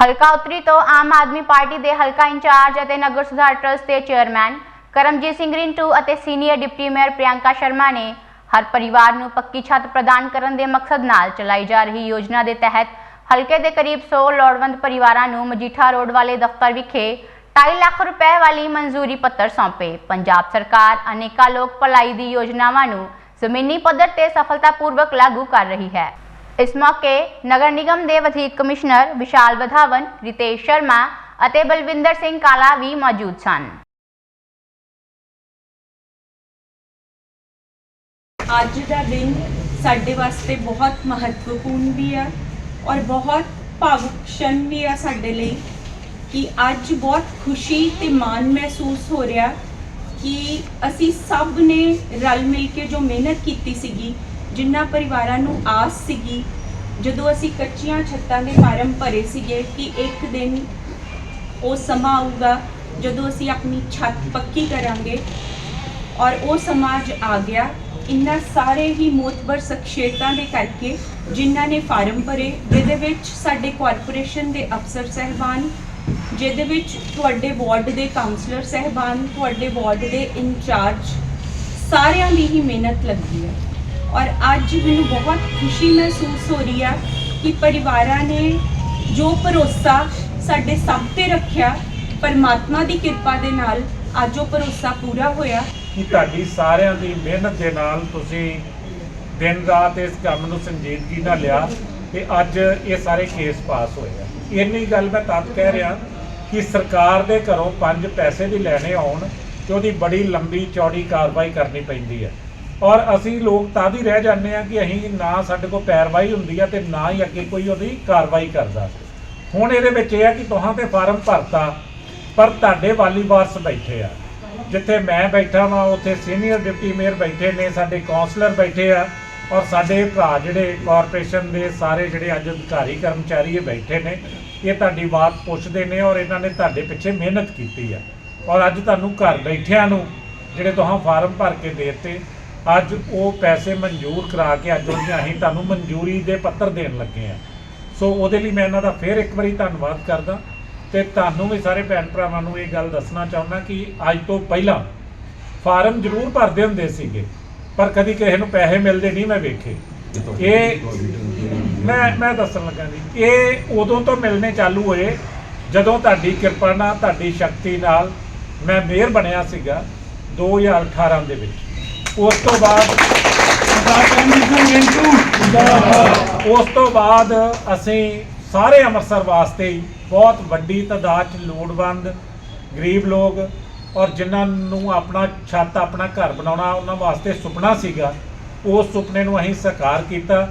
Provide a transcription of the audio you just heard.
ਹਲਕਾ ਉੱਤਰੀ ਤੋਂ ਆਮ ਆਦਮੀ ਪਾਰਟੀ ਦੇ ਹਲਕਾ ਇੰਚਾਰਜ ਅਤੇ ਨਗਰ ਸੁਧਾਰ ਟਰਸਟ ਦੇ ਚੇਅਰਮੈਨ ਕਰਮਜੀਤ ਸਿੰਘ ਰਿੰਟੂ ਅਤੇ senior deputy mayor Priyanka Sharma ਨੇ ਹਰ ਪਰਿਵਾਰ ਨੂੰ ਪੱਕੀ ਛੱਤ ਪ੍ਰਦਾਨ ਕਰਨ ਦੇ ਮਕਸਦ ਨਾਲ ਚਲਾਈ ਜਾ ਰਹੀ ਯੋਜਨਾ ਦੇ ਤਹਿਤ ਹਲਕੇ ਦੇ ਕਰੀਬ 100 ਲੋੜਵੰਦ ਪਰਿਵਾਰਾਂ ਨੂੰ ਮਜੀਠਾ ਰੋਡ ਵਾਲੇ ਦਫ਼ਤਰ ਵਿਖੇ 2.5 ਲੱਖ ਰੁਪਏ ਵਾਲੀ ਮਨਜ਼ੂਰੀ ਪੱਤਰ ਸੌਂਪੇ ਪੰਜਾਬ ਸਰਕਾਰ ਅਨੇਕਾਂ ਲੋਕ ਭਲਾਈ ਦੀ ਯੋਜਨਾਵਾਂ ਨੂੰ ਜ਼ਮੀਨੀ ਪੱਧਰ ਤੇ ਸਫਲਤਾਪੂਰਵਕ ਲਾਗੂ ਕਰ ਰਹੀ ਹੈ ਇਸ ਮੌਕੇ ਨਗਰ ਨਿਗਮ ਦੇ ਵਧੀਕ ਕਮਿਸ਼ਨਰ ਵਿਸ਼ਾਲ ਵਧਾਵਨ, ਰਿਤੇਸ਼ ਸ਼ਰਮਾ ਅਤੇ ਬਲਵਿੰਦਰ ਸਿੰਘ ਕਾਲਾ ਵੀ ਮੌਜੂਦ ਸਨ। ਅੱਜ ਦਾ ਦਿਨ ਸਾਡੇ ਵਾਸਤੇ ਬਹੁਤ ਮਹੱਤਵਪੂਰਨ ਵੀ ਆ ਔਰ ਬਹੁਤ ਭਾਵੁਕ ਕਸ਼ਣ ਵੀ ਆ ਸਾਡੇ ਲਈ ਕਿ ਅੱਜ ਬਹੁਤ ਖੁਸ਼ੀ ਤੇ ਮਾਣ ਮਹਿਸੂਸ ਹੋ ਰਿਹਾ ਕਿ ਅਸੀਂ ਸਭ ਨੇ ਰਲ ਮਿਲ ਕੇ ਜੋ ਮਿਹਨਤ ਕੀਤੀ ਸੀਗੀ, ਜਿਨ੍ਹਾਂ ਪਰਿਵਾਰਾਂ ਨੂੰ ਆਸ ਸੀਗੀ, ਜਦੋਂ ਅਸੀਂ ਕੱਚੀਆਂ ਛੱਤਾਂ ਦੇ ਫਾਰਮ ਭਰੇ ਸੀਗੇ ਕਿ ਇੱਕ ਦਿਨ ਉਹ ਸਮਾਂ ਆਊਗਾ, ਜਦੋਂ ਅਸੀਂ ਆਪਣੀ ਛੱਤ ਪੱਕੀ ਕਰਾਂਗੇ ਔਰ ਉਹ ਸਮਾਜ ਆ ਗਿਆ, ਇਨ੍ਹਾਂ ਸਾਰੇ ਹੀ ਮੋਤਬਰ ਸ਼ਖਸੀਅਤਾਂ ਦੇ ਕਰਕੇ ਜਿਨ੍ਹਾਂ ਨੇ ਫਾਰਮ ਭਰੇ, ਜਿਹਦੇ ਵਿੱਚ ਸਾਡੇ ਕਾਰਪੋਰੇਸ਼ਨ ਦੇ ਅਫਸਰ ਸਹਿਬਾਨ ਜਿਹਦੇ ਵਿੱਚ ਤੁਹਾਡੇ ਵਾਰਡ ਦੇ ਕਾਉਂਸਲਰ ਸਹਿਬਾਨ, ਤੁਹਾਡੇ ਵਾਰਡ ਦੇ ਇੰਚਾਰਜ, ਸਾਰਿਆਂ ਦੀ ਹੀ ਮਿਹਨਤ ਲੱਗੀ ਹੈ। ਔਰ ਅੱਜ ਮੈਨੂੰ ਬਹੁਤ ਖੁਸ਼ੀ ਮਹਿਸੂਸ ਹੋ ਰਹੀ ਆ ਕਿ ਪਰਿਵਾਰਾਂ ਨੇ ਜੋ ਭਰੋਸਾ ਸਾਡੇ ਸਭ ਤੇ ਰੱਖਿਆ, ਪਰਮਾਤਮਾ ਦੀ ਕਿਰਪਾ ਦੇ ਨਾਲ ਅੱਜ ਉਹ ਭਰੋਸਾ ਪੂਰਾ ਹੋਇਆ। ਕਿ ਤੁਹਾਡੀ ਸਾਰਿਆਂ ਦੀ ਮਿਹਨਤ ਦੇ ਨਾਲ ਤੁਸੀਂ ਦਿਨ ਰਾਤ ਇਸ ਕੰਮ ਨੂੰ ਸੰਜੀਦਗੀ ਨਾਲ ਲਿਆ ਤੇ ਅੱਜ ਇਹ ਸਾਰੇ ਕੇਸ ਪਾਸ ਹੋਏ ਆ। ਇੰਨੀ ਗੱਲ ਮੈਂ ਤਦ ਕਹਿ ਰਿਹਾ ਕਿ ਸਰਕਾਰ ਦੇ ਘਰੋਂ ਪੰਜ ਪੈਸੇ ਵੀ ਲੈਣੇ ਆਉਣ ਤੇ ਉਹਦੀ ਬੜੀ ਲੰਬੀ ਚੌੜੀ ਕਾਰਵਾਈ ਕਰਨੀ ਪੈਂਦੀ ਹੈ। ਔਰ ਅਸੀਂ ਲੋਕ ਤਾਂ ਵੀ ਰਹਿ ਜਾਂਦੇ ਆ ਕਿ ਅਸੀਂ ਨਾ ਸਾਡੇ ਕੋਲ ਪੈਰਵਾਈ ਹੁੰਦੀ ਆ ਤੇ ਨਾ ਹੀ ਅੱਗੇ ਕੋਈ ਉਹਦੀ ਕਾਰਵਾਈ ਕਰਦਾ। ਹੁਣ ਇਹਦੇ ਵਿੱਚ ਇਹ ਆ ਕਿ ਤੁਹਾਂ ਤੇ ਫਾਰਮ ਭਰਤਾ, ਪਰ ਤੁਹਾਡੇ ਵਾਲੀ ਵਾਰਸ ਬੈਠੇ ਆ। ਜਿੱਥੇ ਮੈਂ ਬੈਠਾ ਵਾਂ, ਉੱਥੇ ਸੀਨੀਅਰ ਡਿਪਟੀ ਮੇਅਰ ਬੈਠੇ ਨੇ, ਸਾਡੇ ਕਾਉਂਸਲਰ ਬੈਠੇ ਆ, ਔਰ ਸਾਡੇ ਭਰਾ ਜਿਹੜੇ ਕਾਰਪੋਰੇਸ਼ਨ ਦੇ ਸਾਰੇ ਜਿਹੜੇ ਅੱਜ ਅਧਿਕਾਰੀ, ਕਰਮਚਾਰੀ ਇਹ ਬੈਠੇ ਨੇ ਇਹ ਤੁਹਾਡੀ ਬਾਤ ਪੁੱਛਦੇ ਨੇ ਔਰ ਇਹਨਾਂ ਨੇ ਤੁਹਾਡੇ ਪਿੱਛੇ ਮਿਹਨਤ ਕੀਤੀ ਆ। ਔਰ ਅੱਜ ਤੁਹਾਨੂੰ ਘਰ ਬੈਠਿਆਂ ਨੂੰ ਜਿਹੜੇ ਤੁਹਾਂ ਫਾਰਮ ਭਰ ਕੇ ਦੇ ਦਿੱਤੇ ਅੱਜ ਉਹ ਪੈਸੇ ਮਨਜ਼ੂਰ ਕਰਾ ਕੇ ਅੱਜ ਉਹਦੀਆਂ ਅਸੀਂ ਤੁਹਾਨੂੰ ਮਨਜ਼ੂਰੀ ਦੇ ਪੱਤਰ ਦੇਣ ਲੱਗੇ ਆ। ਸੋ ਉਹਦੇ ਲਈ ਮੈਂ ਇਹਨਾਂ ਦਾ ਫਿਰ ਇੱਕ ਵਾਰੀ ਧੰਨਵਾਦ ਕਰਦਾ ਤੇ ਤੁਹਾਨੂੰ ਵੀ ਸਾਰੇ ਭੈਣ ਭਰਾਵਾਂ ਨੂੰ ਇਹ ਗੱਲ ਦੱਸਣਾ ਚਾਹੁੰਦਾ ਕਿ ਅੱਜ ਤੋਂ ਪਹਿਲਾਂ ਫਾਰਮ ਜ਼ਰੂਰ ਭਰਦੇ ਹੁੰਦੇ ਸੀਗੇ ਪਰ ਕਦੀ ਕਿਸੇ ਨੂੰ ਪੈਸੇ ਮਿਲਦੇ ਨਹੀਂ ਮੈਂ ਵੇਖੇ। ਇਹ ਮੈਂ ਮੈਂ ਦੱਸਣ ਲੱਗਾ ਜੀ, ਇਹ ਉਦੋਂ ਤੋਂ ਮਿਲਣੇ ਚਾਲੂ ਹੋਏ, ਜਦੋਂ ਤੁਹਾਡੀ ਕਿਰਪਾ ਨਾਲ, ਤੁਹਾਡੀ ਸ਼ਕਤੀ ਨਾਲ ਮੈਂ ਮੇਅਰ ਬਣਿਆ ਸੀਗਾ 2018 ਦੇ ਵਿੱਚ। ਉਸ ਤੋਂ ਬਾਅਦ ਉਸ ਤੋਂ ਬਾਅਦ ਅਸੀਂ ਸਾਰੇ ਅੰਮ੍ਰਿਤਸਰ ਵਾਸਤੇ ਹੀ ਬਹੁਤ ਵੱਡੀ ਤਾਦਾਦ ਚ ਲੋੜਵੰਦ, ਗਰੀਬ ਲੋਕ ਔਰ ਜਿਨ੍ਹਾਂ ਨੂੰ ਆਪਣਾ ਛੱਤ, ਆਪਣਾ ਘਰ ਬਣਾਉਣਾ, ਉਹਨਾਂ ਵਾਸਤੇ ਸੁਪਨਾ ਸੀਗਾ, ਉਸ ਸੁਪਨੇ ਨੂੰ ਅਸੀਂ ਸਾਕਾਰ ਕੀਤਾ।